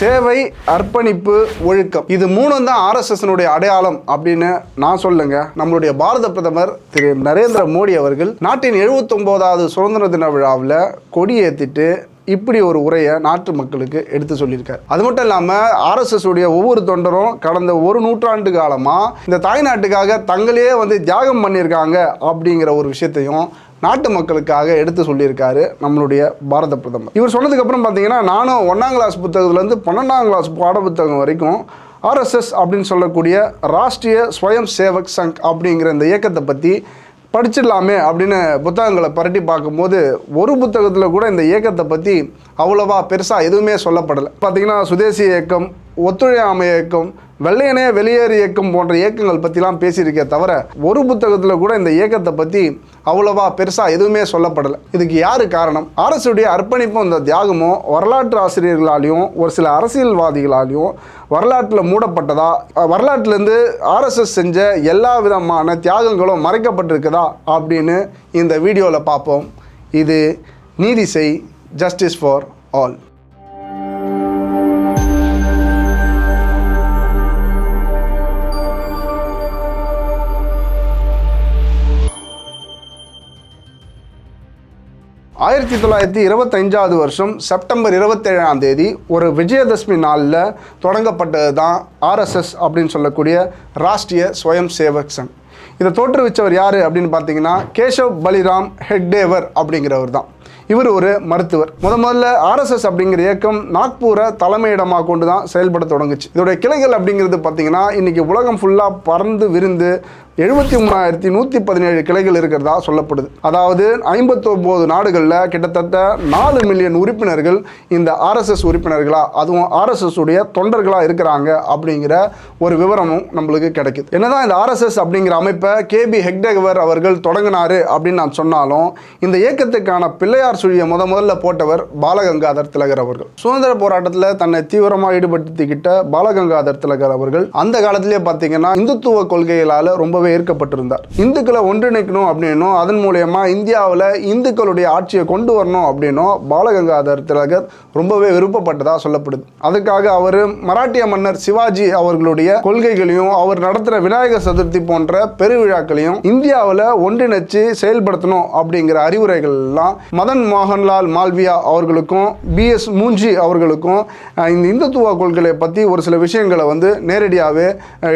சேவை அர்ப்பணிப்பு ஒழுக்கம். இது மூணும் தான் ஆர்எஸ்எஸ்னுடைய அடையாளம் அப்படின்னு நான் சொல்லுங்க. நம்மளுடைய பாரத பிரதமர் திரு நரேந்திர மோடி அவர்கள் நாட்டின் 79வது சுதந்திர தின விழாவில் கொடியேற்றிட்டு இப்படி ஒரு உரையை நாட்டு மக்களுக்கு எடுத்து சொல்லியிருக்காரு. அது மட்டும் இல்லாமல் ஆர்எஸ்எஸ் உடைய ஒவ்வொரு தொண்டரும் கடந்த ஒரு நூற்றாண்டு காலமாக இந்த தாய்நாட்டுக்காக தங்களையே வந்து தியாகம் பண்ணியிருக்காங்க அப்படிங்கிற ஒரு விஷயத்தையும் நாட்டு மக்களுக்காக எடுத்து சொல்லியிருக்காரு நம்மளுடைய பாரத பிரதமர். இவர் சொன்னதுக்கப்புறம் பார்த்தீங்கன்னா நானும் ஒன்றாம் கிளாஸ் புத்தகத்துலேருந்து பன்னெண்டாம் கிளாஸ் பாட புத்தகம் வரைக்கும் ஆர்எஸ்எஸ் அப்படின்னு சொல்லக்கூடிய ராஷ்ட்ரிய ஸ்வயம் சேவக் சங் அப்படிங்கிற இந்த இயக்கத்தை பற்றி படிச்சிடலாமே அப்படின்னு புத்தகங்களை பரட்டி பார்க்கும்போது ஒரு புத்தகத்தில் கூட இந்த இயக்கத்தை பற்றி அவ்வளோவா பெருசாக எதுவுமே சொல்லப்படலை. பார்த்தீங்கன்னா சுதேசி இயக்கம் ஒத்துழையாமை இயக்கம் வெள்ளையனே வெளியேறு இயக்கம் போன்ற இயக்கங்கள் பற்றிலாம் பேசியிருக்கே தவிர ஒரு புத்தகத்தில் கூட இந்த இயக்கத்தை பற்றி அவ்வளவா பெருசாக எதுவுமே சொல்லப்படலை. இதுக்கு யார் காரணம்? அரசுடைய அர்ப்பணிப்பும் இந்த தியாகமும் வரலாற்று ஆசிரியர்களாலையும் ஒரு சில அரசியல்வாதிகளாலையும் வரலாற்றில் மூடப்பட்டதா? வரலாற்றுலேருந்து வரலாற்றிலேருந்து ஆர்எஸ்எஸ் செஞ்ச எல்லா விதமான தியாகங்களும் மறைக்கப்பட்டிருக்குதா? அப்படின்னு இந்த வீடியோவில் பார்ப்போம். இது நீதி செய் ஜஸ்டிஸ் ஃபார் ஆல். ஆயிரத்தி தொள்ளாயிரத்தி இருபத்தஞ்சாவது வருஷம் செப்டம்பர் இருபத்தேழாம் தேதி ஒரு விஜயதசமி நாளில் தொடங்கப்பட்டது தான் ஆர்எஸ்எஸ் அப்படின்னு சொல்லக்கூடிய ராஷ்ட்ரிய ஸ்வயம் சேவக் சங் இதை தோற்றுவிச்சவர் யார் அப்படின்னு பார்த்தீங்கன்னா கேஷவ் பலிராம் ஹெக்டேவர் அப்படிங்கிறவர் தான் இவர் ஒரு மருத்துவர். முத முதல்ல ஆர்எஸ்எஸ் அப்படிங்கிற இயக்கம் நாக்பூரை தலைமையிடமாக கொண்டு தான் செயல்பட தொடங்குச்சு. இதோடைய கிளைகள் அப்படிங்கிறது பார்த்தீங்கன்னா இன்றைக்கி உலகம் ஃபுல்லாக பறந்து விரிந்து எழுபத்தி மூணாயிரத்தி நூற்றி பதினேழு கிளைகள் இருக்கிறதா சொல்லப்படுது. அதாவது ஐம்பத்தொம்போது நாடுகளில் கிட்டத்தட்ட நாலு மில்லியன் உறுப்பினர்கள் இந்த ஆர்எஸ்எஸ் உறுப்பினர்களா அதுவும் ஆர்எஸ்எஸ் உடைய தொண்டர்களாக இருக்கிறாங்க அப்படிங்கிற ஒரு விவரமும் நம்மளுக்கு கிடைக்குது. என்னதான் இந்த ஆர்எஸ்எஸ் அப்படிங்கிற அமைப்பை கேபி ஹெக்டேவர் அவர்கள் தொடங்கினாரு அப்படின்னு நான் சொன்னாலும் இந்த இயக்கத்துக்கான பிள்ளையார் சுழியை முத முதல்ல போட்டவர் பாலகங்காதர் திலகர் அவர்கள். சுதந்திர போராட்டத்தில் தன்னை தீவிரமாக ஈடுபடுத்திக்கிட்ட பாலகங்காதர் திலகர் அவர்கள் அந்த காலத்திலே பார்த்தீங்கன்னா இந்துத்துவ கொள்கைகளால் ரொம்பவே ஏற்கப்பட்டிருந்தார். இந்துக்களை ஒன்றிணைக்கணும் அப்படின்னும் அதன் மூலயமா இந்தியாவில் இந்துக்களுடைய ஆட்சியை கொண்டு வரணும் அப்படின்னும் பாலகங்காதர் திலகர் ரொம்பவே விருப்பப்பட்டதாக சொல்லப்படுது. அதுக்காக அவர் மராட்டிய மன்னர் சிவாஜி அவர்களுடைய கொள்கைகளையும் அவர் நடத்துகிற விநாயகர் சதுர்த்தி போன்ற பெருவிழாக்களையும் இந்தியாவில் ஒன்றிணைச்சு செயல்படுத்தணும் அப்படிங்கிற அறிவுரைகள் எல்லாம் மதன் மோகன்லால் மால்வியா அவர்களுக்கும் பி எஸ் மூஞ்சி அவர்களுக்கும் இந்த இந்துத்துவ கொள்கைகளை பற்றி ஒரு சில விஷயங்களை வந்து நேரடியாகவே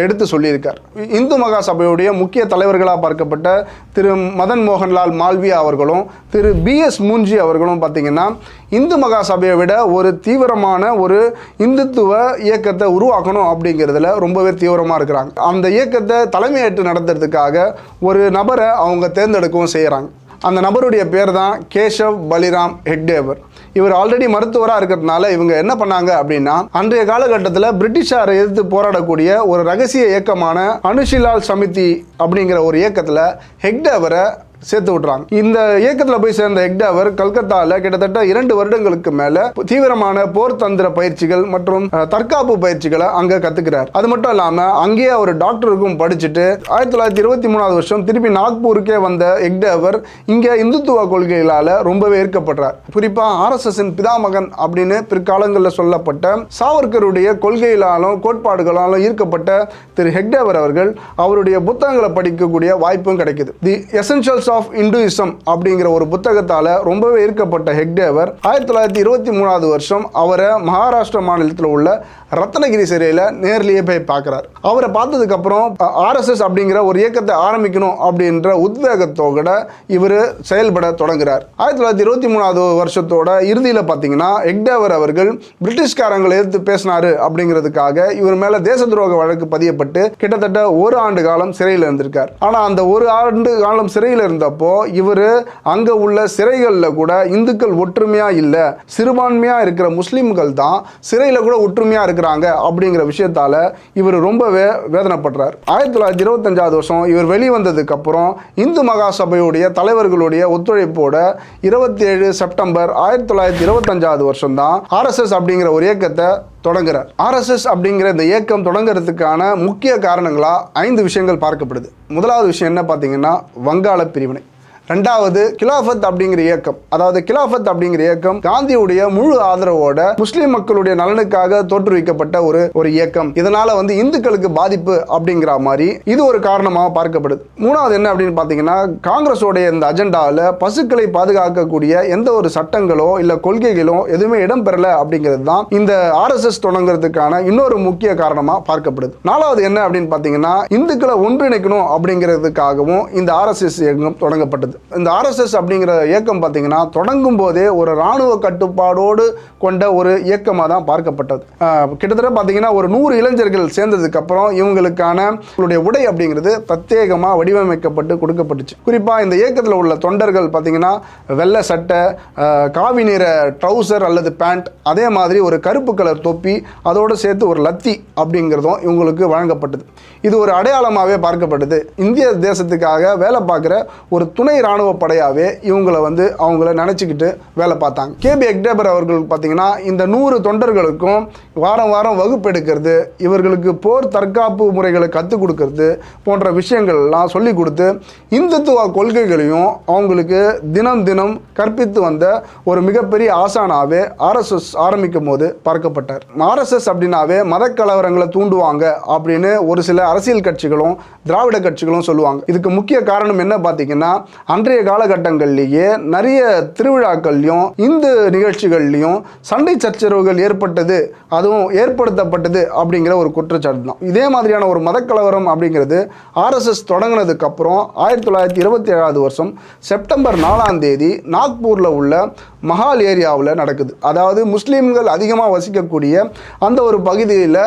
எடுத்து சொல்லியிருக்கார். இந்து மகா சபையுடைய முக்கிய தலைவர்களாக பார்க்கப்பட்ட திரு மதன் மோகன்லால் மால்வியா அவர்களும் திரு பி எஸ் மூஞ்சி அவர்களும் பார்த்தீங்கன்னா இந்து மகா சபையை விட ஒரு தீவிரமான ஒரு இந்துத்துவ இயக்கத்தை உருவாக்கணும் அப்படிங்கிறதுல ரொம்பவே தீவிரமாக இருக்கிறாங்க. அந்த இயக்கத்தை தலைமையேற்று நடத்துறதுக்காக ஒரு நபரை அவங்க தேர்ந்தெடுக்கவும் செய்கிறாங்க அந்த நபருடைய பேர் தான் கேஷவ் பலிராம் ஹெக்டேவர். இவர் ஆல்ரெடி மருத்துவராக இருக்கிறதுனால இவங்க என்ன பண்ணாங்க அப்படின்னா அன்றைய காலகட்டத்தில் பிரிட்டிஷாரை எதிர்த்து போராடக்கூடிய ஒரு ரகசிய இயக்கமான அனுஷிலால் சமிதி அப்படிங்கிற ஒரு இயக்கத்தில் ஹெக்டேவரை சேர்த்து விட்றாங்க இந்த இயக்கத்தில் போய் சேர்ந்த ஹெக்டாவர் கல்கத்தாவில் கிட்டத்தட்ட இரண்டு வருடங்களுக்கு மேல தீவிரமான போர் தந்திர பயிற்சிகள் மற்றும் தற்காப்பு பயிற்சிகளை அங்க கத்துக்கிறார். அது மட்டும் இல்லாம அங்கேயே அவர் டாக்டருக்கும் படிச்சுட்டு ஆயிரத்தி தொள்ளாயிரத்தி இருபத்தி மூணாவது வருஷம் திருப்பி நாக்பூருக்கே வந்த ஹெக்டாவர் இங்க இந்துத்துவ கொள்கைகளால ரொம்பவே ஈர்க்கப்படுறார் குறிப்பா ஆர்எஸ்எஸ்ஸின் பிதாமகன் அப்படின்னு பிற்காலங்களில் சொல்லப்பட்ட சாவர்கருடைய கொள்கைகளாலும் கோட்பாடுகளாலும் ஈர்க்கப்பட்ட திரு ஹெக்டேவர் அவர்கள் அவருடைய புத்தகங்களை படிக்கக்கூடிய வாய்ப்பும் கிடைக்குது. தி எசென்ஷியல்ஸ் ஆஃப் இந்துயிசம் அப்படிங்கிற ஒரு புத்தகத்தால் ரொம்பவே ஈர்க்கப்பட்ட ஹெக்டேவர் ஆயிரத்தி தொள்ளாயிரத்தி இருபத்தி மூணாவது வருஷம் அவரை மகாராஷ்டிரா மாநிலத்தில் உள்ள ரத்னகிரி சிறையில் நேர்லேயே போய் பார்க்குறார். அவரை பார்த்ததுக்கப்புறம் ஆர்எஸ்எஸ் அப்படிங்கிற ஒரு இயக்கத்தை ஆரம்பிக்கணும் அப்படின்ற உத்வேகத்தோட இவர் செயல்பட தொடங்குறார். ஆயிரத்தி தொள்ளாயிரத்தி இருபத்தி மூணாவது வருஷத்தோட இறுதியில் பார்த்தீங்கன்னா ஹெக்டேவர் அவர்கள் பிரிட்டிஷ்காரங்களை எதிர்த்து பேசினாரு அப்படிங்கிறதுக்காக இவர் மேலே தேச துரோக வழக்கு பதியப்பட்டு கிட்டத்தட்ட ஒரு ஆண்டு காலம் சிறையில் இருந்திருக்கார். ஆனால் அந்த ஒரு ஆண்டு காலம் சிறையில் இருந்த இருந்தப்போ இவர் அங்கே உள்ள சிறைகளில் கூட இந்துக்கள் ஒற்றுமையாக இல்லை சிறுபான்மையாக இருக்கிற முஸ்லீம்கள் தான் சிறையில் கூட ஒற்றுமையாக இருக்கிறாங்க அப்படிங்கிற விஷயத்தால இவர் ரொம்பவே வேதனைப்படுறார். ஆயிரத்தி தொள்ளாயிரத்தி இருபத்தஞ்சாவது வருஷம் இவர் வெளிவந்ததுக்கப்புறம் இந்து மகா சபையுடைய தலைவர்களுடைய ஒத்துழைப்போட இருபத்தி ஏழு செப்டம்பர் ஆயிரத்தி தொள்ளாயிரத்தி இருபத்தஞ்சாவது வருஷம் தான் ஆர்எஸ்எஸ் அப்படிங்கிற ஒரு இயக்கத்தை தொடங்குறார். ஆர்எஸ்எஸ் அப்படிங்கிற இந்த இயக்கம் தொடங்குறதுக்கான முக்கிய காரணங்களாக ஐந்து விஷயங்கள் பார்க்கப்படுது. முதலாவது விஷயம் என்ன பார்த்தீங்கன்னா வங்காள பிரிவினை. ரெண்டாவது கிலாஃபத் அப்படிங்கிற இயக்கம். அதாவது கிலாஃபத் அப்படிங்கிற இயக்கம் காந்தியுடைய முழு ஆதரவோட முஸ்லீம் மக்களுடைய நலனுக்காக தோற்றுவிக்கப்பட்ட ஒரு ஒரு இயக்கம். இதனால வந்து இந்துக்களுக்கு பாதிப்பு அப்படிங்கிற மாதிரி இது ஒரு காரணமாக பார்க்கப்படுது. மூணாவது என்ன அப்படின்னு பார்த்தீங்கன்னா காங்கிரஸோடைய இந்த அஜெண்டாவில் பசுக்களை பாதுகாக்கக்கூடிய எந்த ஒரு சட்டங்களோ இல்லை கொள்கைகளோ எதுவுமே இடம்பெறல அப்படிங்கிறது தான் இந்த ஆர்எஸ்எஸ் தொடங்குறதுக்கான இன்னொரு முக்கிய காரணமாக பார்க்கப்படுது. நாலாவது என்ன அப்படின்னு பார்த்தீங்கன்னா இந்துக்களை ஒன்றிணைக்கணும் அப்படிங்கிறதுக்காகவும் இந்த ஆர்எஸ்எஸ் இயக்கம் தொடங்கப்பட்டது. இந்த ஆர்எஸ்எஸ் அப்படிங்கிற இயக்கம் பார்த்தீங்கன்னா தொடங்கும் போதே ஒரு இராணுவ கட்டுப்பாடோடு கொண்ட ஒரு இயக்கமாக தான் பார்க்கப்பட்டது. கிட்டத்தட்ட பார்த்தீங்கன்னா ஒரு நூறு இளைஞர்கள் சேர்ந்ததுக்கப்புறம் இவங்களுக்கான இவங்களுடைய உடை அப்படிங்கிறது பிரத்யேகமாக வடிவமைக்கப்பட்டு கொடுக்கப்பட்டுச்சு. குறிப்பாக இந்த இயக்கத்தில் உள்ள தொண்டர்கள் பார்த்தீங்கன்னா வெள்ளை சட்டை காவி நிற ட்ரௌசர் அல்லது பேண்ட் அதே மாதிரி ஒரு கருப்பு கலர் தொப்பி அதோடு சேர்த்து ஒரு லத்தி அப்படிங்கிறதும் இவங்களுக்கு வழங்கப்பட்டது. இது ஒரு அடையாளமாகவே பார்க்கப்பட்டது. இந்திய தேசத்துக்காக வேலை பார்க்குற ஒரு துணை இராணுவ படையாகவே இவங்களை வந்து அவங்கள நினச்சிக்கிட்டு வேலை பார்த்தாங்க. கேபி எக்டேபர் அவர்கள் பார்த்தீங்கன்னா இந்த நூறு தொண்டர்களுக்கும் வாரம் வாரம் வகுப்பு எடுக்கிறது இவர்களுக்கு போர் தற்காப்பு முறைகளை கற்றுக் கொடுக்கறது போன்ற விஷயங்கள்லாம் சொல்லி கொடுத்து இந்துத்துவ கொள்கைகளையும் அவங்களுக்கு தினம் தினம் கற்பித்து வந்த ஒரு மிகப்பெரிய ஆசானாவே ஆர்எஸ்எஸ் ஆரம்பிக்கும் போது பார்க்கப்பட்டார். ஆர்எஸ்எஸ் அப்படின்னாவே மத கலவரங்களை தூண்டுவாங்க அப்படின்னு ஒரு சில அரசியல் கட்சிகளும் திராவிட கட்சிகளும் சொல்லுவாங்க. இதுக்கு முக்கிய காரணம் என்ன பார்த்தீங்கன்னா அன்றைய காலகட்டங்கள்லேயே நிறைய திருவிழாக்கள்லையும் இந்து நிகழ்ச்சிகள்லையும் சண்டை சச்சரவுகள் ஏற்பட்டது அதுவும் ஏற்படுத்தப்பட்டது அப்படிங்கிற ஒரு குற்றச்சாட்டு தான். இதே மாதிரியான ஒரு மதக்கலவரம் அப்படிங்கிறது ஆர்எஸ்எஸ் தொடங்கினதுக்கு அப்புறம் ஆயிரத்தி தொள்ளாயிரத்தி இருபத்தி ஏழாவது வருஷம் செப்டம்பர் நாலாம் தேதி நாக்பூரில் உள்ள மஹால் ஏரியாவில் நடக்குது. அதாவது முஸ்லீம்கள் அதிகமாக வசிக்கக்கூடிய அந்த ஒரு பகுதியில்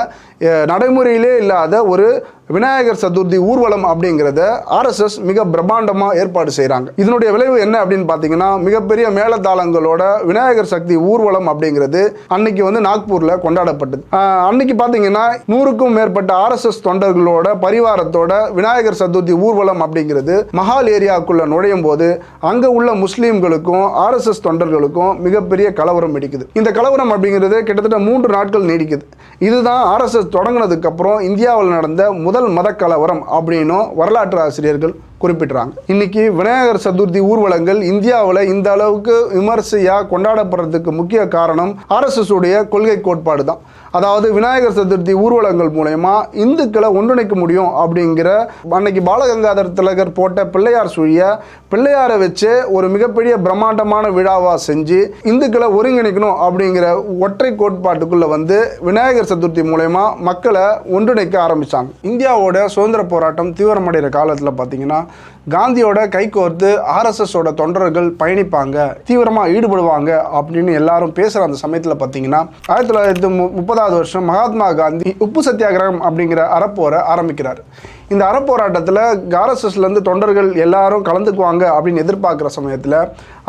நடைமுறையிலே இல்லாத ஒரு விநாயகர் சதுர்த்தி ஊர்வலம் அப்படிங்கிறத ஆர்எஸ்எஸ் மிக பிரம்மாண்டமாக ஏற்பாடு செய்கிறாங்க இதனுடைய விளைவு என்ன அப்படின்னு பார்த்தீங்கன்னா மிகப்பெரிய மேலதாளங்களோட விநாயகர் சக்தி ஊர்வலம் அப்படிங்கிறது அன்னைக்கு வந்து நாக்பூரில் கொண்டாடப்பட்டது. அன்னைக்கு பார்த்தீங்கன்னா நூறுக்கும் மேற்பட்ட ஆர்எஸ்எஸ் தொண்டர்களோட பரிவாரத்தோட விநாயகர் சதுர்த்தி ஊர்வலம் அப்படிங்கிறது மஹால் ஏரியாவுக்குள்ள நுழையும் போது அங்கே உள்ள முஸ்லீம்களுக்கும் ஆர்எஸ்எஸ் தொண்டர்களுக்கும் மிகப்பெரிய கலவரம் வெடிக்குது இந்த கலவரம் அப்படிங்கிறது கிட்டத்தட்ட மூன்று நாட்கள் நீடிக்குது. இதுதான் ஆர்எஸ்எஸ் தொடங்கினதுக்கப்புறம் இந்தியாவில் நடந்த முதல் மத கலவரம் அப்படின்னும் வரலாற்று ஆசிரியர்கள் குறிப்பிட்றாங்க. இன்னைக்கு விநாயகர் சதுர்த்தி ஊர்வலங்கள் இந்தியாவில் இந்த அளவுக்கு விமர்சையாக கொண்டாடப்படுறதுக்கு முக்கிய காரணம் ஆர்எஸ்எஸ் உடைய கொள்கை கோட்பாடு தான் அதாவது விநாயகர் சதுர்த்தி ஊர்வலங்கள் மூலயமா இந்துக்களை ஒன்றிணைக்க முடியும் அப்படிங்கிற அன்னைக்கு பாலகங்காதர் திலகர் போட்ட பிள்ளையார் சுழிய பிள்ளையாரை வச்சு ஒரு மிகப்பெரிய பிரம்மாண்டமான விழாவாக செஞ்சு இந்துக்களை ஒருங்கிணைக்கணும் அப்படிங்கிற ஒற்றை கோட்பாட்டுக்குள்ள வந்து விநாயகர் சதுர்த்தி மூலயமா மக்களை ஒன்றிணைக்க ஆரம்பித்தாங்க இந்தியாவோட சுதந்திர போராட்டம் தீவிரமடைகிற காலத்தில் பார்த்தீங்கன்னா காந்தியோட கைகோர்த்து ஆர்எஸ்எஸோட தொண்டர்கள் பயணிப்பாங்க தீவிரமாக ஈடுபடுவாங்க அப்படின்னு எல்லாரும் பேசுகிற அந்த சமயத்தில் பார்த்தீங்கன்னா ஆயிரத்தி தொள்ளாயிரத்தி முப்பதாம் முப்பதாவது வருஷம் மகாத்மா காந்தி உப்பு சத்தியாகிரகம் அப்படிங்கிற அறப்போரை ஆரம்பிக்கிறார். இந்த அறப்போராட்டத்தில் ஆர்எஸ்எஸ்லேருந்து தொண்டர்கள் எல்லாரும் கலந்துக்குவாங்க அப்படின்னு எதிர்பார்க்குற சமயத்தில்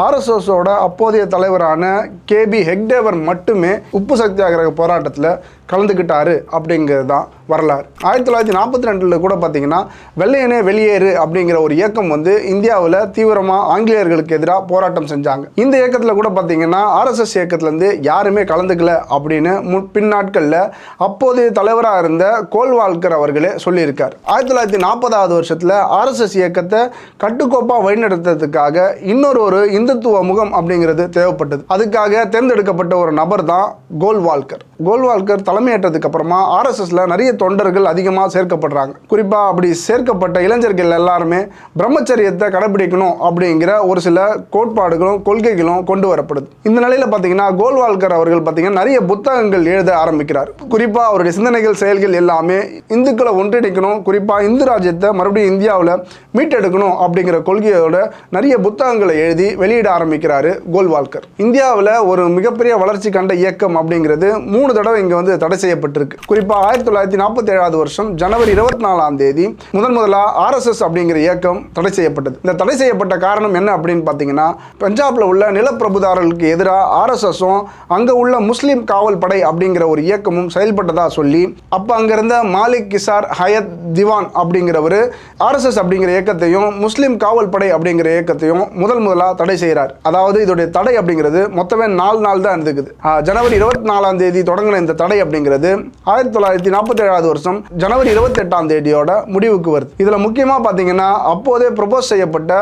ஆர்எஸ்எஸோட அப்போதைய தலைவரான கேபி ஹெக்டேவர் மட்டுமே உப்பு சத்தியாகிரக போராட்டத்தில் கலந்துக்கிட்டாரு அப்படிங்கிறது தான் வரலாறு. ஆயிரத்தி தொள்ளாயிரத்தி நாற்பத்தி ரெண்டில் கூட பார்த்தீங்கன்னா வெள்ளையனே வெளியேறு அப்படிங்கிற ஒரு இயக்கம் வந்து இந்தியாவில் தீவிரமாக ஆங்கிலேயர்களுக்கு எதிராக போராட்டம் செஞ்சாங்க. இந்த இயக்கத்தில் கூட பார்த்தீங்கன்னா ஆர்எஸ்எஸ் இயக்கத்துலேருந்து யாருமே கலந்துக்கல அப்படின்னு முன் பின்னாட்களில் அப்போதைய தலைவராக இருந்த கோல்வால்கர் அவர்களே சொல்லியிருக்கார். ஆயிரத்தி தொள்ளாயிரத்தி நாற்பதாவது வருஷத்தில் ஆர்எஸ்எஸ் இயக்கத்தை கட்டுக்கோப்பாக வழிநடத்துறதுக்காக இன்னொரு ஒரு இந்துத்துவ முகம் அப்படிங்கிறது தேவைப்பட்டது. அதுக்காக தேர்ந்தெடுக்கப்பட்ட ஒரு நபர் தான் கோல்வால்கர். கோல்வால்கர் தலைமையேற்றதுக்கு அப்புறமா ஆர்எஸ்எஸ்ல நிறைய தொண்டர்கள் அதிகமாக சேர்க்கப்படுறாங்க. குறிப்பாக அப்படி சேர்க்கப்பட்ட இளைஞர்கள் எல்லாருமே பிரம்மச்சரியத்தை கடைபிடிக்கணும் அப்படிங்கிற ஒரு சில கோட்பாடுகளும் கொள்கைகளும் கொண்டு வரப்படுது. இந்த நிலையில் பார்த்தீங்கன்னா கோல்வால்கர் அவர்கள் பார்த்தீங்கன்னா நிறைய புத்தகங்கள் எழுத ஆரம்பிக்கிறார். குறிப்பாக அவருடைய சிந்தனைகள் செயல்கள் எல்லாமே இந்துக்களை ஒன்றிணைக்கணும். குறிப்பாக இந்து ராஜ்யத்தை மறுபடியும் இந்தியாவில் மீட்டெடுக்கணும் அப்படிங்கிற கொள்கையோட நிறைய புத்தகங்களை எழுதி வெளியிட ஆரம்பிக்கிறாரு கோல்வால்கர். இந்தியாவில் ஒரு மிகப்பெரிய வளர்ச்சி கண்ட இயக்கம் அப்படிங்கிறது மூணு தடவை இங்கே வந்து தடை செய்யப்பட்டிருக்கு. குறிப்பாக ஆயிரத்தி தொள்ளாயிரத்தி நாற்பத்தி ஏழாவது வருஷம் ஜனவரி இருபத்தி நாலாம் தேதி முதன் முதலாக ஆர்எஸ்எஸ் அப்படிங்கிற இயக்கம் தடை செய்யப்பட்டது. இந்த தடை செய்யப்பட்ட காரணம் என்ன அப்படின்னு பார்த்தீங்கன்னா பஞ்சாப்ல உள்ள நிலப்பிரபுதாரர்களுக்கு எதிராக ஆர்எஸ்எஸும் அங்கே உள்ள முஸ்லீம் காவல் படை அப்படிங்கிற ஒரு இயக்கமும் செயல்பட்டதா சொல்லி அப்போ அங்கே இருந்த மாலிக் கிசார் ஹயத் திவான் அப்படிங்கிறவர் ஆர்எஸ்எஸ் அப்படிங்கிற இயக்கத்தையும் முஸ்லீம் காவல் படை அப்படிங்கிற இயக்கத்தையும் முதல் முதலாக தடை செய்கிறார் அதாவது இதோடைய தடை அப்படிங்கிறது மொத்தமே நாலு நாள் தான் இருந்துக்குது ஜனவரி இருபத்தி நாலாம் தேதி தொடங்கின இந்த தடை அப்படிங்கிறது ஆயிரத்தி தொள்ளாயிரத்தி நாற்பத்தி ஏழாவது வருஷம் ஜனவரி இருபத்தி எட்டாம் தேதியோட முடிவுக்கு வருது. இதில் முக்கியமாக பார்த்தீங்கன்னா அப்போதே ப்ரொபோஸ் செய்யப்பட்ட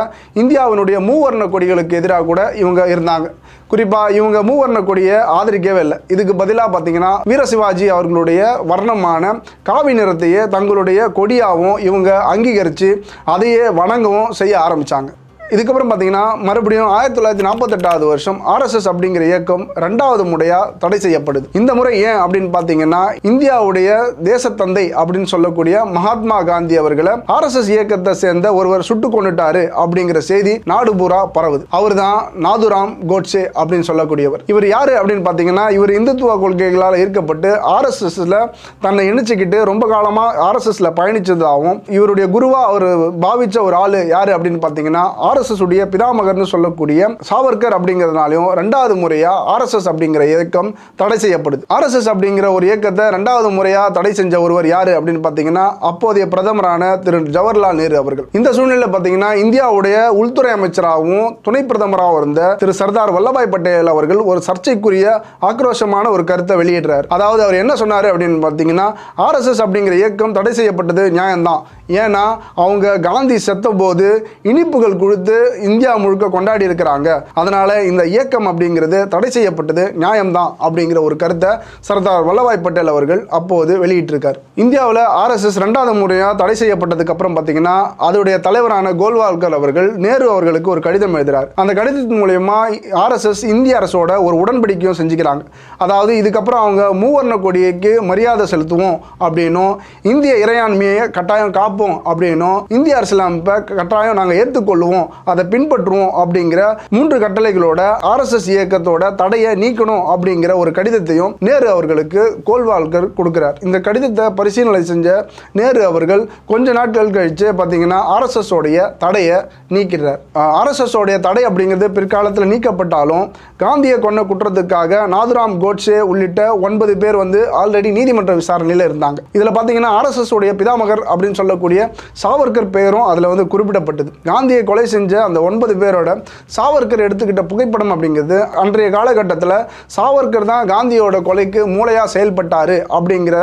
இந்தியாவினுடைய மூவர்ண கொடிகளுக்கு எதிராக கூட இவங்க இருந்தாங்க. குறிப்பாக இவங்க மூவர்ண கொடியை ஆதரிக்கவே இல்லை. இதுக்கு பதிலாக பார்த்தீங்கன்னா வீர சிவாஜி அவர்களுடைய வர்ணமான காவி நிறத்தையே தங்களுடைய கொடியாகவும் இவங்க அங்கீகரித்து அதையே வணங்கவும் செய்ய ஆரம்பித்தாங்க இதுக்கப்புறம் பார்த்தீங்கன்னா மறுபடியும் ஆயிரத்தி தொள்ளாயிரத்தி நாற்பத்தெட்டாவது வருஷம் ஆர்எஸ்எஸ் அப்படிங்கிற இயக்கம் ரெண்டாவது முறையாக தடை செய்யப்படுது. இந்த முறை ஏன் அப்படின்னு பார்த்தீங்கன்னா இந்தியாவுடைய தேசத்தந்தை அப்படின்னு சொல்லக்கூடிய மகாத்மா காந்தி அவர்களை ஆர்எஸ்எஸ் இயக்கத்தை சேர்ந்த ஒருவர் சுட்டு கொண்டுட்டாரு அப்படிங்கிற செய்தி நாடு பூரா பரவுது. அவர் தான் நாதுராம் கோட்சே அப்படின்னு சொல்லக்கூடியவர். இவர் யாரு அப்படின்னு பார்த்தீங்கன்னா இவர் இந்துத்துவ கொள்கைகளால் ஈர்க்கப்பட்டு ஆர்எஸ்எஸ்ல தன்னை இணைச்சிக்கிட்டு ரொம்ப காலமாக ஆர்எஸ்எஸ்ல பயணிச்சதாகவும் இவருடைய குருவா அவர் பாவிச்ச ஒரு ஆள் யாரு அப்படின்னு பார்த்தீங்கன்னா ஆர்எஸ்எஸ் உடைய பிதாமகர்னு சொல்லக்கூடிய சாவர்கர் அப்படிங்கிறதுனாலையும் ரெண்டாவது முறையாக ஆர்எஸ்எஸ் அப்படிங்கிற இயக்கம் தடை செய்யப்படுது. ஆர்எஸ்எஸ் அப்படிங்கிற ஒரு இயக்கத்தை ரெண்டாவது முறையாக தடை செஞ்ச ஒருவர் யார் அப்படின்னு பார்த்தீங்கன்னா அப்போதைய பிரதமரான திரு. ஜவஹர்லால் நேரு அவர்கள். இந்த சூழ்நிலை பார்த்தீங்கன்னா இந்தியாவுடைய உள்துறை அமைச்சராகவும் துணை பிரதமராகவும் இருந்த திரு. சர்தார் வல்லபாய் பட்டேல் அவர்கள் ஒரு சர்ச்சைக்குரிய ஆக்ரோஷமான ஒரு கருத்தை வெளியிடுறார். அதாவது அவர் என்ன சொன்னார் அப்படின்னு பார்த்தீங்கன்னா ஆர்எஸ்எஸ் அப்படிங்கிற இயக்கம் தடை செய்யப்பட்டது நியாயம்தான். ஏன்னா அவங்க காந்தி செத்த போது இனிப்புகள் கொடுத்து இந்தியா முழுக்க கொண்டாடி இருக்கிறாங்க. அதனால இந்த இயக்கம் அப்படிங்கிறது தடை செய்யப்பட்டது நியாயம்தான் அப்படிங்கிற ஒரு கருத்தை சர்தார் வல்லபாய் பட்டேல் அவர்கள் அப்போது வெளியிட்டிருக்கார். இந்தியாவில் ஆர்எஸ்எஸ் ரெண்டாவது முறையாக தடை செய்யப்பட்டதுக்கு அப்புறம் பார்த்தீங்கன்னா அதோடைய தலைவரான கோல்வால்கர் அவர்கள் நேரு அவர்களுக்கு ஒரு கடிதம் எழுதுகிறார் அந்த கடிதத்தின் மூலயமா ஆர்எஸ்எஸ் இந்திய அரசோட ஒரு உடன்படிக்கையும் செஞ்சுக்கிறாங்க. அதாவது இதுக்கப்புறம் அவங்க மூவர்ண கொடிக்கு மரியாதை செலுத்துவோம் அப்படின்னும் இந்திய இறையாண்மையை கட்டாயம் காப்போம் அப்படின்னும் இந்திய அரசியலமைப்பை கட்டாயம் நாங்கள் ஏற்றுக்கொள்ளுவோம் அதை பின்பற்றுவோம் அப்படிங்கிற மூன்று கட்டளைகளோட ஆர்எஸ்எஸ் இயக்கத்தோட தடையை நீக்கணும் அப்படிங்கிற ஒரு கடிதத்தையும் நேரு அவர்களுக்கு கோல்வால்கர் கொடுக்கிறார். இந்த கடிதத்தை பரிசீலனை செஞ்ச நேரு அவர்கள் கொஞ்ச நாட்கள் கழித்து பார்த்தீங்கன்னா ஆர்எஸ்எஸ் உடைய தடையை நீக்கிறார் ஆர்எஸ்எஸ் உடைய தடை அப்படிங்கிறது பிற்காலத்தில் நீக்கப்பட்டாலும் காந்தியை கொண்ட குற்றத்துக்காக நாதுராம் கோட்சே உள்ளிட்ட ஒன்பது பேர் வந்து ஆல்ரெடி நீதிமன்ற விசாரணையில் இருந்தாங்க. இதில் பார்த்தீங்கன்னா ஆர்எஸ்எஸ் உடைய பிதாமகர் அப்படின்னு சொல்லக்கூடிய சாவர்கர் பெயரும் அதில் வந்து குறிப்பிடப்பட்டது. காந்தியை கொலை செஞ்ச அந்த ஒன்பது பேரோட சாவர்கர் எடுத்துக்கிட்ட புகைப்படம் அப்படிங்கிறது அன்றைய காலகட்டத்தில் சாவர்கர் தான் காந்தியோட கொலைக்கு மூளையாக செயல்பட்டார் அப்படிங்கிற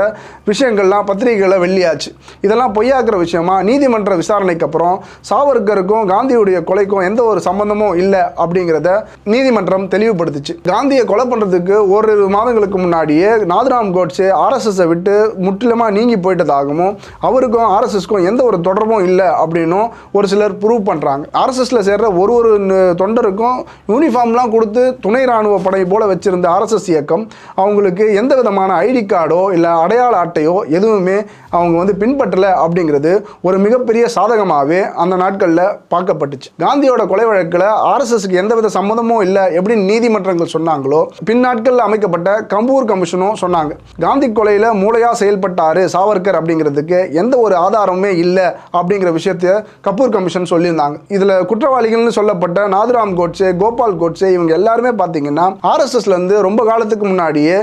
விஷயங்கள்லாம் பத்திரிகைகளை வெள்ளியாச்சு. இதெல்லாம் பொய்யாக்குற விஷயமா? நீதிமன்ற விசாரணைக்கு அப்புறம் சாவர்கருக்கும் காந்தியுடைய கொலைக்கும் எந்த ஒரு சம்பந்தமும் இல்லை அப்படிங்கிறத நீதிமன்றம் தெளிவுபடுத்துச்சு. காந்தியை கொலை பண்ணுறதுக்கு ஓரிரு மாதங்களுக்கு முன்னாடியே நாதுராம் கோட்ஸே ஆர்எஸ்எஸை விட்டு முற்றிலுமாக நீங்கி போயிட்டதாகவும் அவருக்கும் ஆர்எஸ்எஸ்க்கும் எந்த ஒரு தொடர்பும் இல்லை அப்படின்னும் ஒரு சிலர் ப்ரூவ் பண்ணுறாங்க ஆர்எஸ்எஸ்ல சேர்ற ஒரு ஒரு தொண்டருக்கும் யூனிஃபார்ம்லாம் கொடுத்து துணை ராணுவ படை போல வச்சிருந்த ஆர்எஸ்எஸ் இயக்கம் அவங்களுக்கு எந்த விதமான ஐடி கார்டோ இல்லை அடையாள அட்டையோ எதுவுமே அவங்க வந்து பின்பற்றல அப்படிங்கிறது ஒரு மிகப்பெரிய சாதகமாகவே அந்த நாட்களில் பார்க்கப்பட்டுச்சு. காந்தியோட கொலை வழக்கில் ஆர்எஸ்எஸ்க்கு எந்தவித சம்மதமும் இல்லை எப்படின்னு நீதிமன்றங்கள் சொன்னாங்களோ பின் நாட்களில் அமைக்கப்பட்ட கம்பூர் கமிஷனும் சொன்னாங்க. காந்தி கொலையில் மூளையாக செயல்பட்டாரு சாவர்கர் அப்படிங்கிறதுக்கு எந்த ஒரு ஆதாரமுமே இல்லை அப்படிங்கிற விஷயத்தை கபூர் கமிஷன் சொல்லியிருந்தாங்க. இதில் குற்றவாளிகள்னு சொல்லப்பட்ட நாதுராம் கோட்சே கோபால் கோட்சே இவங்க எல்லாருமே பார்த்தீங்கன்னா ஆர்எஸ்எஸ்ல இருந்து ரொம்ப காலத்துக்கு முன்னாடியே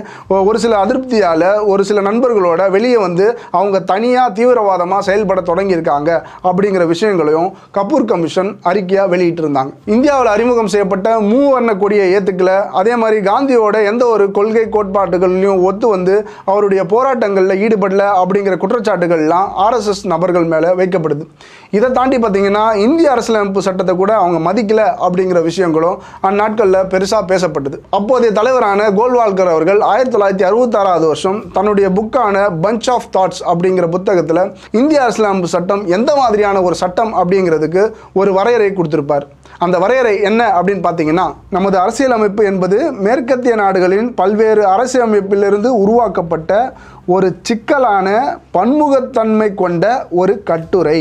ஒரு சில அதிருப்தியால் ஒரு சில நண்பர்களோட வெளியே வந்து அவங்க தனியாக தீவிரவாதமாக செயல்பட தொடங்கியிருக்காங்க அப்படிங்கிற விஷயங்களையும் கபூர் கமிஷன் அறிக்கையாக வெளியிட்டிருந்தாங்க. இந்தியாவில் அறிமுகம் செய்யப்பட்ட மூவர்ண கொடியை ஏற்றுக்கல அதே மாதிரி காந்தியோட எந்த ஒரு கொள்கை கோட்பாட்டுகள்லையும் ஒத்து வந்து அவருடைய போராட்டங்களில் ஈடுபடல அப்படிங்கிற குற்றச்சாட்டுகள்லாம் ஆர்எஸ்எஸ் நபர்கள் மேலே வைக்கப்படுது. இதை தாண்டி பார்த்தீங்கன்னா இந்திய அரசியலமைப்பு சட்டத்தை கூட அவங்க மதிக்கல அப்படிங்கிற விஷயங்களும் அந்நாட்களில் பெருசாக பேசப்பட்டது. அப்போதைய தலைவரான கோல்வால்கர் அவர்கள் ஆயிரத்தி தொள்ளாயிரத்தி அறுபத்தாறாவது வருஷம் தன்னுடைய புக்கான பஞ்ச் ஆஃப் தாட்ஸ் அப்படிங்கிற புத்தகத்தில் இந்திய அரசியலமைப்பு சட்டம் எந்த மாதிரியான ஒரு சட்டம் அப்படிங்கிறதுக்கு ஒரு வரையறை கொடுத்துருப்பார். அந்த வரையறை என்ன அப்படின்னு பார்த்தீங்கன்னா நமது அரசியலமைப்பு என்பது மேற்கத்திய நாடுகளின் பல்வேறு அரசியலமைப்பிலிருந்து உருவாக்கப்பட்ட ஒரு சிக்கலான பன்முகத்தன்மை கொண்ட ஒரு கட்டுரை.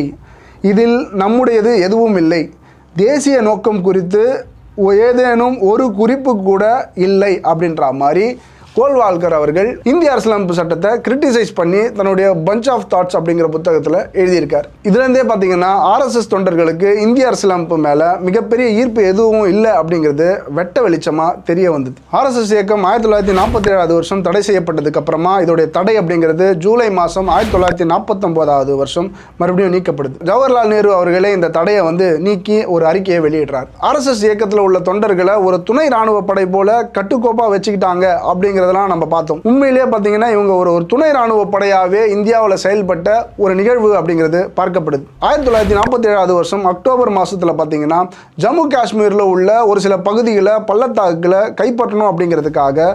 இதில் நம்முடையது எதுவும் இல்லை. தேசிய நோக்கம் குறித்து ஏதேனும் ஒரு குறிப்பு கூட இல்லை அப்படின்ற மாதிரி கோல்வால்கர் அவர்கள் இந்திய அரசியலமைப்பு சட்டத்தை கிரிட்டிசைஸ் பண்ணி தன்னுடைய பஞ்ச் ஆஃப் தாட்ஸ் அப்படிங்கிற புத்தகத்தில் எழுதியிருக்கார். இதுலேருந்தே பார்த்தீங்கன்னா ஆர்எஸ்எஸ் தொண்டர்களுக்கு இந்திய அரசியலமைப்பு மேலே மிகப்பெரிய ஈர்ப்பு எதுவும் இல்லை அப்படிங்கிறது வெட்ட வெளிச்சமாக தெரிய வந்தது. ஆர்எஸ்எஸ் இயக்கம் ஆயிரத்தி தொள்ளாயிரத்தி நாற்பத்தி ஏழாவது வருஷம் தடை செய்யப்பட்டதுக்கு அப்புறமா இதோடைய தடை அப்படிங்கிறது ஜூலை மாதம் ஆயிரத்தி தொள்ளாயிரத்தி நாற்பத்தொம்போதாவது வருஷம் மறுபடியும் நீக்கப்படுது. ஜவஹர்லால் நேரு அவர்களே இந்த தடையை வந்து நீக்கி ஒரு அறிக்கையை வெளியிடுறார். ஆர்எஸ்எஸ் இயக்கத்தில் உள்ள தொண்டர்களை ஒரு துணை ராணுவ படை போல கட்டுக்கோப்பாக வச்சுக்கிட்டாங்க அப்படிங்கிறத அப்படிங்கிறதெல்லாம் நம்ம பார்த்தோம். உண்மையிலேயே பார்த்தீங்கன்னா இவங்க ஒரு ஒரு துணை ராணுவ படையாகவே இந்தியாவில் செயல்பட்ட ஒரு நிகழ்வு அப்படிங்கிறது பார்க்கப்படுது. ஆயிரத்தி தொள்ளாயிரத்தி நாற்பத்தி ஏழாவது வருஷம் அக்டோபர் மாதத்தில் பார்த்தீங்கன்னா ஜம்மு காஷ்மீரில் உள்ள ஒரு சில பகுதிகளை பள்ளத்தாக்குல கைப்பற்றணும் அப்படிங்கிறதுக்காக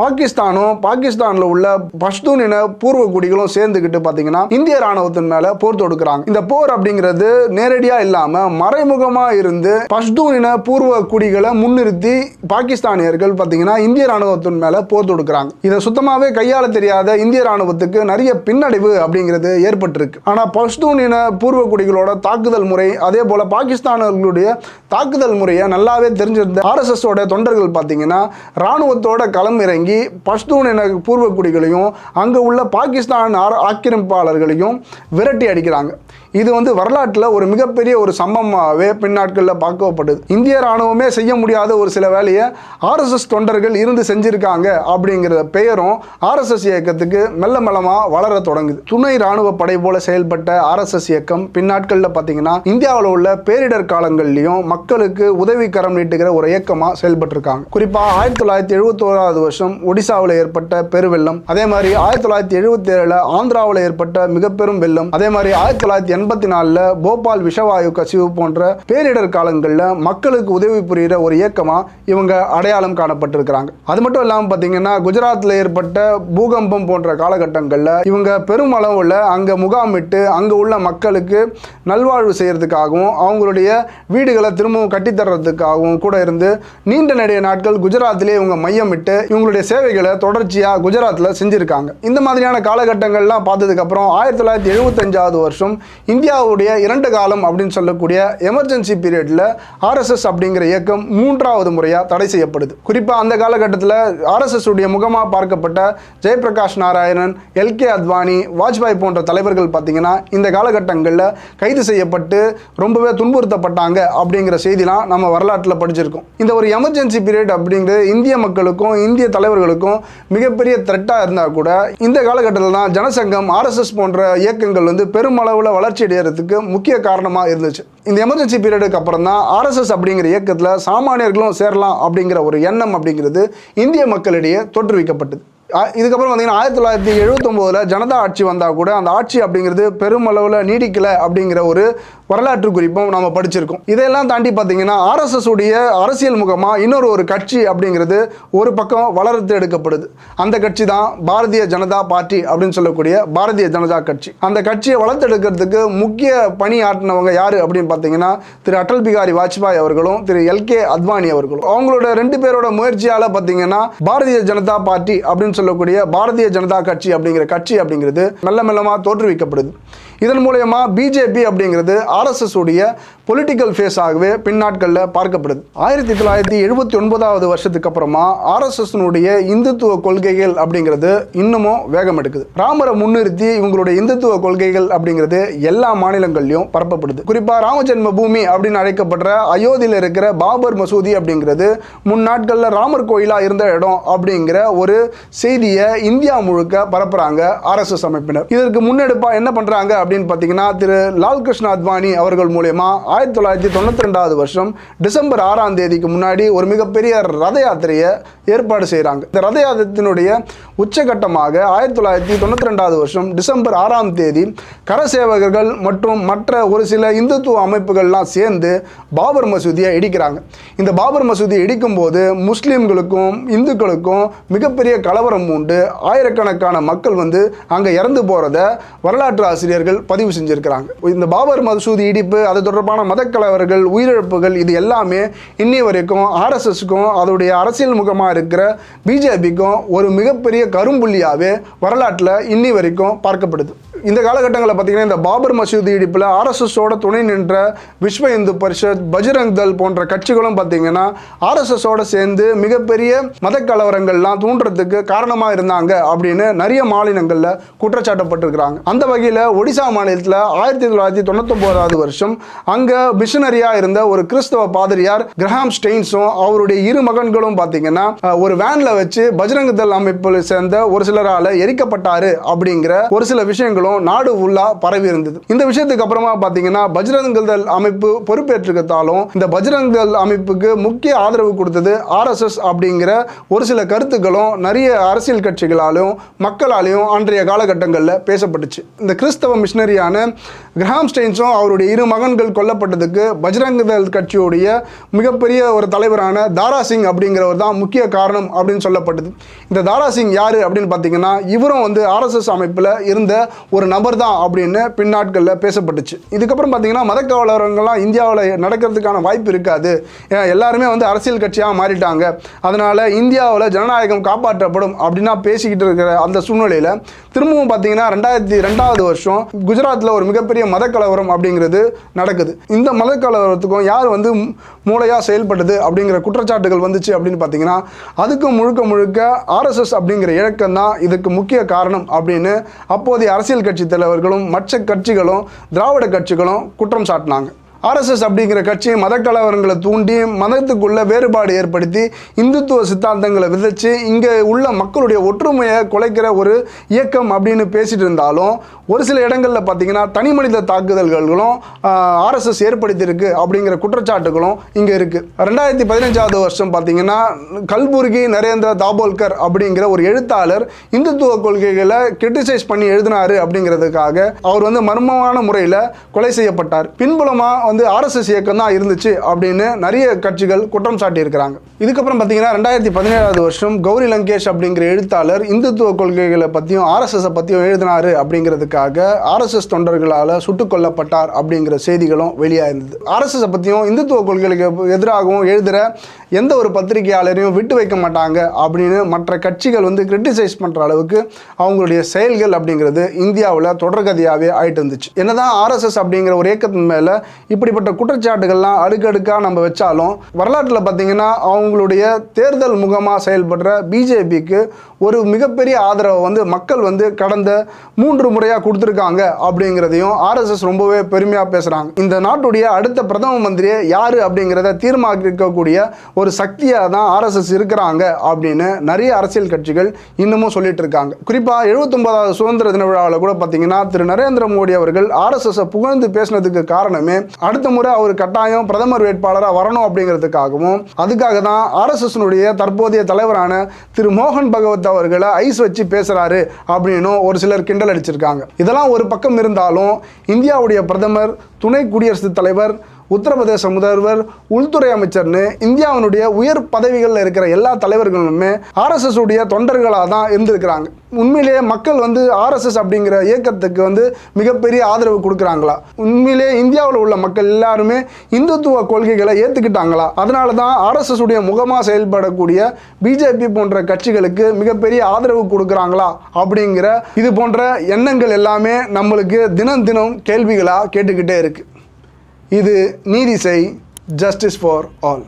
பாகிஸ்தானும் பாகிஸ்தானில் உள்ள பஷ்தூன் இன பூர்வ குடிகளும் சேர்ந்துக்கிட்டு பார்த்தீங்கன்னா இந்திய ராணுவத்தின் மேலே போர் தொடுக்கிறாங்க. இந்த போர் அப்படிங்கிறது நேரடியாக இல்லாமல் மறைமுகமாக இருந்து பஷ்தூன் இன பூர்வ குடிகளை முன்னிறுத்தி பாகிஸ்தானியர்கள் பார்த்தீங்கன்னா இந்திய ராணுவத்தின் மேலே போர் தொடுக்கிறாங்க. இதை சுத்தமாகவே கையாள தெரியாத இந்திய ராணுவத்துக்கு நிறைய பின்னடைவு அப்படிங்கிறது ஏற்பட்டிருக்கு. ஆனால் பஷ்தூன் இன பூர்வ குடிகளோட தாக்குதல் முறை அதே போல் பாகிஸ்தானர்களுடைய தாக்குதல் முறையை நல்லாவே தெரிஞ்சிருந்த ஆர்எஸ்எஸோட தொண்டர்கள் பார்த்தீங்கன்னா ராணுவத்தோட களம் இறங்கி பஷ்தூன் இன பூர்வ குடிகளையும் அங்கே உள்ள பாகிஸ்தான் ஆர- ஆக்கிரமிப்பாளர்களையும் விரட்டி அடிக்கிறாங்க. இது வந்து வரலாற்றில் ஒரு மிகப்பெரிய ஒரு சம்பவமாகவே பின்னாட்களில் பார்க்கப்படுது. இந்திய ராணுவமே செய்ய முடியாத ஒரு சில வேலையை ஆர்எஸ்எஸ் தொண்டர்கள் இருந்து செஞ்சுருக்காங்க அப்படிங்கிற பெயரும் ஆர்எஸ்எஸ் இயக்கத்துக்கு மெல்ல மெல்லமாக வளர தொடங்குது. துணை ராணுவ படை போல செயல்பட்ட ஆர்எஸ்எஸ் இயக்கம் பின்னாட்களில் பார்த்தீங்கன்னா இந்தியாவில் உள்ள பேரிடர் காலங்கள்லையும் மக்களுக்கு உதவி கரம் நீட்டுகிற ஒரு இயக்கமாக செயல்பட்டிருக்காங்க. குறிப்பாக ஆயிரத்தி தொள்ளாயிரத்தி எழுபத்தோராவது வருஷம் ஒடிசாவில் ஏற்பட்ட பெருவெள்ளம் அதே மாதிரி ஆயிரத்தி தொள்ளாயிரத்தி எழுபத்தி ஏழில் ஆந்திராவில் ஏற்பட்ட மிகப்பெரும் வெள்ளம் அதே மாதிரி ஆயிரத்தி தொள்ளாயிரத்தி எண்பத்தி நாலில் போபால் விஷவாயு கசிவு போன்ற பேரிடர் காலங்களில் மக்களுக்கு உதவி புரிகிற ஒரு இயக்கமாக இவங்க அடையாளம் காணப்பட்டிருக்கிறாங்க. அது மட்டும் இல்லாமல் பார்த்தீங்கன்னா குஜராத்தில் ஏற்பட்ட பூகம்பம் போன்ற காலகட்டங்களில் இவங்க பெருமளவில் அங்கே முகாமிட்டு அங்கே உள்ள மக்களுக்கு நல்வாழ்வு செய்கிறதுக்காகவும் அவங்களுடைய வீடுகளை திரும்பவும் கட்டித்தர்றதுக்காகவும் கூட இருந்து நீண்ட நெடிய நாட்கள் குஜராத்திலே இவங்க மையமிட்டு இவங்களுடைய சேவைகளை தொடர்ச்சியாக குஜராத்தில் செஞ்சுருக்காங்க. இந்த மாதிரியான காலகட்டங்கள்லாம் பார்த்ததுக்கப்புறம் ஆயிரத்தி தொள்ளாயிரத்தி எழுபத்தஞ்சாவது வருஷம் இந்தியாவுடைய இரண்டு காலம் அப்படின்னு சொல்லக்கூடிய எமர்ஜென்சி பீரியடில் ஆர்எஸ்எஸ் அப்படிங்கிற இயக்கம் மூன்றாவது முறையாக தடை செய்யப்படுது. குறிப்பாக அந்த காலகட்டத்தில் ஆர்எஸ்எஸ் உடைய முகமாக பார்க்கப்பட்ட ஜெயபிரகாஷ் நாராயணன் எல்கே அத்வானி வாஜ்பாய் போன்ற தலைவர்கள் பார்த்தீங்கன்னா இந்த காலகட்டங்களில் கைது செய்யப்பட்டு ரொம்பவே துன்புறுத்தப்பட்டாங்க அப்படிங்கிற செய்திலாம் நம்ம வரலாற்றில் படிச்சிருக்கோம். இந்த ஒரு எமர்ஜென்சி பீரியட் அப்படிங்கிறது இந்திய மக்களுக்கும் இந்திய தலைவர்களுக்கும் மிகப்பெரிய த்ரெட்டாக இருந்தால் கூட இந்த காலகட்டத்தில் தான் ஜனசங்கம் ஆர்எஸ்எஸ் போன்ற இயக்கங்கள் வந்து பெருமளவில் வளர்ச்சி அடைகிறதுக்கு முக்கிய காரணமாக இருந்துச்சு. இந்த எமர்ஜென்சி பீரியடுக்கு அப்புறம் தான் ஆர்எஸ்எஸ் அப்படிங்கிற இயக்கத்தில் சாமானியர்களும் சேரலாம் அப்படிங்கிற ஒரு எண்ணம் அப்படிங்கிறது இந்திய மக்களிடையே தோற்றுவிக்கப்பட்டது. இதுக்கப்புறம் பார்த்தீங்கன்னா ஆயிரத்தி தொள்ளாயிரத்தி எழுபத்தொம்போதில் ஜனதா ஆட்சி வந்தால் கூட அந்த ஆட்சி அப்படிங்கிறது பெருமளவில் நீடிக்கலை அப்படிங்கிற ஒரு வரலாற்று குறிப்பும் நம்ம படிச்சிருக்கோம். இதையெல்லாம் தாண்டி பார்த்தீங்கன்னா ஆர்எஸ்எஸ் உடைய அரசியல் முகமாக இன்னொரு ஒரு கட்சி அப்படிங்கிறது ஒரு பக்கம் வளர்த்து எடுக்கப்படுது. அந்த கட்சி தான் பாரதிய ஜனதா பார்ட்டி அப்படின்னு சொல்லக்கூடிய பாரதிய ஜனதா கட்சி. அந்த கட்சியை வளர்த்தெடுக்கிறதுக்கு முக்கிய பணி ஆற்றினவங்க யார் அப்படின்னு பார்த்தீங்கன்னா திரு அடல் பிகாரி வாஜ்பாய் அவர்களும் திரு எல்கே அத்வானி அவர்களும். அவங்களோட ரெண்டு பேரோட முயற்சியால் பார்த்தீங்கன்னா பாரதிய ஜனதா பார்ட்டி அப்படின்னு சொல்லக்கூடிய பாரதிய ஜனதா கட்சி அப்படிங்கிற கட்சி அப்படிங்கிறது மெல்ல மெல்லமாக தோற்றுவிக்கப்படுது. இதன் மூலயமா பிஜேபி அப்படிங்கிறது ஆர்எஸ்எஸ் உடைய பொலிட்டிக்கல் ஃபேஸாகவே பின்னாட்களில் பார்க்கப்படுது. ஆயிரத்தி தொள்ளாயிரத்தி எழுபத்தி ஒன்பதாவது வருஷத்துக்கு அப்புறமா ஆர்எஸ்எஸ்னுடைய இந்துத்துவ கொள்கைகள் அப்படிங்கிறது இன்னமும் வேகம் எடுக்குது. ராமரை முன்னிறுத்தி இவங்களுடைய இந்துத்துவ கொள்கைகள் அப்படிங்கிறது எல்லா மாநிலங்கள்லையும் பரப்பப்படுது. குறிப்பாக ராமஜென்ம பூமி அப்படின்னு அழைக்கப்படுற அயோத்தியில் இருக்கிற பாபர் மசூதி அப்படிங்கிறது முன்னாட்களில் ராமர் கோயிலாக இருந்த இடம் அப்படிங்கிற ஒரு செய்தியை இந்தியா முழுக்க பரப்புறாங்க ஆர்எஸ்எஸ் அமைப்பினர். இதற்கு முன்னெடுப்பாக என்ன பண்ணுறாங்க அப்படின்னு பார்த்தீங்கன்னா திரு லால் கிருஷ்ண அத்வானி அவர்கள் மூலயமா ஆயிரத்தி தொள்ளாயிரத்தி தொண்ணூற்றி ரெண்டாவது வருஷம் டிசம்பர் ஆறாம் தேதிக்கு முன்னாடி ஒரு மிகப்பெரிய ரத யாத்திரையை ஏற்பாடு செய்கிறாங்க இந்த ரத யாத்திரத்தினுடைய உச்சகட்டமாக ஆயிரத்தி தொள்ளாயிரத்தி தொண்ணூற்றி ரெண்டாவது வருஷம் டிசம்பர் ஆறாம் தேதி கரசேவகர்கள் மற்றும் மற்ற ஒரு சில இந்துத்துவ அமைப்புகள்லாம் சேர்ந்து பாபர் மசூதியை இடிக்கிறாங்க. இந்த பாபர் மசூதியை இடிக்கும்போது முஸ்லீம்களுக்கும் இந்துக்களுக்கும் மிகப்பெரிய கலவரம் உண்டு. ஆயிரக்கணக்கான மக்கள் வந்து அங்கே இறந்து போகிறத வரலாற்று ஆசிரியர்கள் பதிவு செஞ்சுருக்கிறாங்க. இந்த பாபர் மசூதி இடிப்பு அது தொடர்பான மதக்கலவர்கள் உயிரிழப்புகள் இது எல்லாமே இன்னி வரைக்கும் ஆர்எஸ்எஸ்க்கும் அதோடைய அரசியல் முகமாக இருக்கிற பிஜேபிக்கும் ஒரு மிகப்பெரிய கரும்புள்ளியாகவே வரலாற்றில் இன்னி வரைக்கும் பார்க்கப்படுது. இந்த காலகட்டங்களில் பார்த்தீங்கன்னா இந்த பாபர் மசூதி இடிப்பில் ஆர்எஸ்எஸோட துணை நின்ற விஸ்வ இந்து பரிஷத் பஜ்ரங் தல் போன்ற கட்சிகளும் பார்த்தீங்கன்னா ஆர்எஸ்எஸோட சேர்ந்து மிகப்பெரிய மத கலவரங்கள்லாம் தூண்டுறதுக்கு காரணமாக இருந்தாங்க அப்படின்னு நிறைய மாநிலங்களில் குற்றச்சாட்டப்பட்டிருக்கிறாங்க. அந்த வகையில் ஒடிசா மாநிலத்தில் ஆயிரத்தி தொள்ளாயிரத்தி தொண்ணூத்தொம்போதாவது வருஷம் அங்கே மிஷனரியாக இருந்த ஒரு கிறிஸ்தவ பாதிரியார் கிரஹாம் ஸ்டெயின்ஸும் அவருடைய இரு மகன்களும் பார்த்தீங்கன்னா ஒரு வேனில் வச்சு பஜ்ரங் தள் அமைப்பில் சேர்ந்த ஒரு சிலரால் எரிக்கப்பட்டாரு அப்படிங்கிற ஒரு சில விஷயங்கள் கருத்துக்களும் நாடு ஃபுல்லாக பரவி இருந்தது. இந்த விஷயத்துக்கு அப்புறமா பார்த்தீங்கன்னா பஜ்ரங் தள் அமைப்பு பொறுப்பேற்றுக்கத்தாலும் இந்த பஜ்ரங் தள் அமைப்புக்கு முக்கிய ஆதரவு கொடுத்தது ஆர்எஸ்எஸ் அப்படிங்கிற ஒரு சில கருத்துக்களும் நிறைய அரசியல் கட்சிகளாலும் மக்களாலையும் அன்றைய காலகட்டங்களில் பேசப்பட்டுச்சு. இந்த கிறிஸ்தவ மிஷினரியான கிரஹாம் ஸ்டெயின்ஸும் அவருடைய இரு மகன்கள் கொல்லப்பட்டதுக்கு பஜ்ரங் தள் கட்சியுடைய மிகப்பெரிய ஒரு தலைவரான தாரா சிங் அப்படிங்கிறவர் தான் முக்கிய காரணம் அப்படின்னு சொல்லப்பட்டது. இந்த தாரா சிங் யார் அப்படின்னு பார்த்தீங்கன்னா இவரும் வந்து ஆர்எஸ்எஸ் அமைப்பில் இருந்த ஒரு நபர் தான் அப்படின்னு பின்னாட்களில் பேசப்பட்டுச்சு. இதுக்கப்புறம் பார்த்தீங்கன்னா மதக்கவரங்கள்லாம் இந்தியாவில் நடக்கிறதுக்கான வாய்ப்பு இருக்காது. ஏன்னா எல்லாருமே வந்து அரசியல் கட்சியாக மாறிட்டாங்க. அதனால் இந்தியாவில் ஜனநாயகம் காப்பாற்றப்படும் அப்படின்னா பேசிக்கிட்டு இருக்கிற அந்த சூழ்நிலையில் திரும்பவும் பார்த்தீங்கன்னா ரெண்டாயிரத்தி ரெண்டாவது வருஷம் குஜராத்தில் ஒரு மிகப்பெரிய மத கலவரம் அப்படிங்கிறது நடக்குது. இந்த மத கலவரத்துக்கும் யார் வந்து மூளையாக செயல்பட்டது அப்படிங்கிற குற்றச்சாட்டுகள் வந்துச்சு அப்படின்னு பார்த்தீங்கன்னா அதுக்கு முழுக்க முழுக்க ஆர்எஸ்எஸ் அப்படிங்கிற இயக்கம் தான் இதுக்கு முக்கிய காரணம் அப்படின்னு அப்போதைய அரசியல் கட்சி தலைவர்களும் மற்ற கட்சிகளும் திராவிட கட்சிகளும் குற்றம் சாட்டினாங்க. ஆர்எஸ்எஸ் அப்படிங்கிற கட்சி மத கலவரங்களை தூண்டி மதத்துக்குள்ளே வேறுபாடு ஏற்படுத்தி இந்துத்துவ சித்தாந்தங்களை விதைச்சு இங்கே உள்ள மக்களுடைய ஒற்றுமையை குலைக்கிற ஒரு இயக்கம் அப்படின்னு பேசிட்டு இருந்தாலும் ஒரு சில இடங்களில் பார்த்தீங்கன்னா தனி மனித தாக்குதல்களும் ஆர்எஸ்எஸ் ஏற்படுத்தியிருக்கு அப்படிங்கிற குற்றச்சாட்டுகளும் இங்கே இருக்குது ரெண்டாயிரத்தி பதினஞ்சாவது வருஷம் பார்த்தீங்கன்னா கல்புர்கி நரேந்திர தாபோல்கர் அப்படிங்கிற ஒரு எழுத்தாளர் இந்துத்துவ கொள்கைகளை கிரிட்டிசைஸ் பண்ணி எழுதினாரு அப்படிங்கிறதுக்காக அவர் வந்து மர்மமான முறையில் கொலை செய்யப்பட்டார். பின்புலமாக வந்து ஆர்எஸ்எஸ் இயக்கம் தான் இருந்துச்சு அப்படின்னு நிறைய கட்சிகள் குற்றம் சாட்டி இருக்கிறாங்க இதுக்கப்புறம் பார்த்தீங்கன்னா ரெண்டாயிரத்தி பதினேழாவது வருஷம் கௌரி லங்கேஷ் அப்படிங்கிற எழுத்தாளர் இந்துத்துவ கொள்கைகளை பற்றியும் ஆர்எஸ்எஸை பற்றியும் எழுதினார் அப்படிங்கிறதுக்காக ஆர்எஸ்எஸ் தொண்டர்களால் சுட்டுக் கொல்லப்பட்டார் அப்படிங்கிற செய்திகளும் வெளியாயிருந்தது. ஆர்எஸ்எஸை பற்றியும் இந்துத்துவ கொள்கைகளுக்கு எதிராகவும் எழுதுகிற எந்த ஒரு பத்திரிகையாளரையும் விட்டு வைக்க மாட்டாங்க அப்படின்னு மற்ற கட்சிகள் வந்து கிரிட்டிசைஸ் பண்ணுற அளவுக்கு அவங்களுடைய செயல்கள் அப்படிங்கிறது இந்தியாவில் தொடர்கதையாகவே ஆயிட்டு இருந்துச்சு. என்னதான் ஆர்எஸ்எஸ் அப்படிங்கிற ஒரு இயக்கத்தின் மேலே இப்படிப்பட்ட குற்றச்சாட்டுகள்லாம் அடுக்கடுக்காக நம்ம வச்சாலும் வரலாற்றில் பார்த்தீங்கன்னா அவங்களுடைய தேர்தல் முகமாக செயல்படுற பிஜேபிக்கு ஒரு மிகப்பெரிய ஆதரவை வந்து மக்கள் வந்து கடந்த மூன்று முறையாக கொடுத்துருக்காங்க அப்படிங்கிறதையும் ஆர்எஸ்எஸ் ரொம்பவே பெருமையாக பேசுகிறாங்க இந்த நாட்டுடைய அடுத்த பிரதம மந்திரியை யார் அப்படிங்கிறத தீர்மானிக்கக்கூடிய ஒரு சக்தியாக தான் ஆர்எஸ்எஸ் இருக்கிறாங்க அப்படின்னு நிறைய அரசியல் கட்சிகள் இன்னமும் சொல்லிட்டு இருக்காங்க. குறிப்பாக எழுபத்தொன்பதாவது சுதந்திர தின விழாவில் கூட பார்த்தீங்கன்னா திரு நரேந்திர மோடி அவர்கள் ஆர்எஸ்எஸ்ஸை புகழ்ந்து பேசினதுக்கு காரணமே அடுத்த முறை அவர் கட்டாயம் பிரதமர் வேட்பாளராக வரணும் அப்படிங்கிறதுக்காகவும் அதுக்காக தான் ஆர்எஸ்எஸ்னுடைய தற்போதைய தலைவரான திரு மோகன் பகவத் அவர்களை ஐஸ் வச்சு பேசுறாரு அப்படின்னும் ஒரு சிலர் கிண்டல் அடிச்சிருக்காங்க. இதெல்லாம் ஒரு பக்கம் இருந்தாலும் இந்தியாவுடைய பிரதமர் துணை குடியரசுத் தலைவர் உத்தரப்பிரதேச முதல்வர் உள்துறை அமைச்சர்னு இந்தியாவினுடைய உயர் பதவிகளில் இருக்கிற எல்லா தலைவர்களுமே ஆர்எஸ்எஸ் உடைய தொண்டர்களாக தான் இருந்திருக்கிறாங்க. உண்மையிலேயே மக்கள் வந்து ஆர்எஸ்எஸ் அப்படிங்கிற இயக்கத்துக்கு வந்து மிகப்பெரிய ஆதரவு கொடுக்குறாங்களா? உண்மையிலேயே இந்தியாவில் உள்ள மக்கள் எல்லாருமே இந்துத்துவ கொள்கைகளை ஏற்றுக்கிட்டாங்களா அதனால தான் ஆர்எஸ்எஸ் உடைய முகமாக செயல்படக்கூடிய பிஜேபி போன்ற கட்சிகளுக்கு மிகப்பெரிய ஆதரவு கொடுக்குறாங்களா? அப்படிங்கிற இது போன்ற எண்ணங்கள் எல்லாமே நம்மளுக்கு தினம் தினம் கேள்விகளாக கேட்டுக்கிட்டே இருக்குது இது நீதி செய் ஜஸ்டிஸ் ஃபார் ஆல்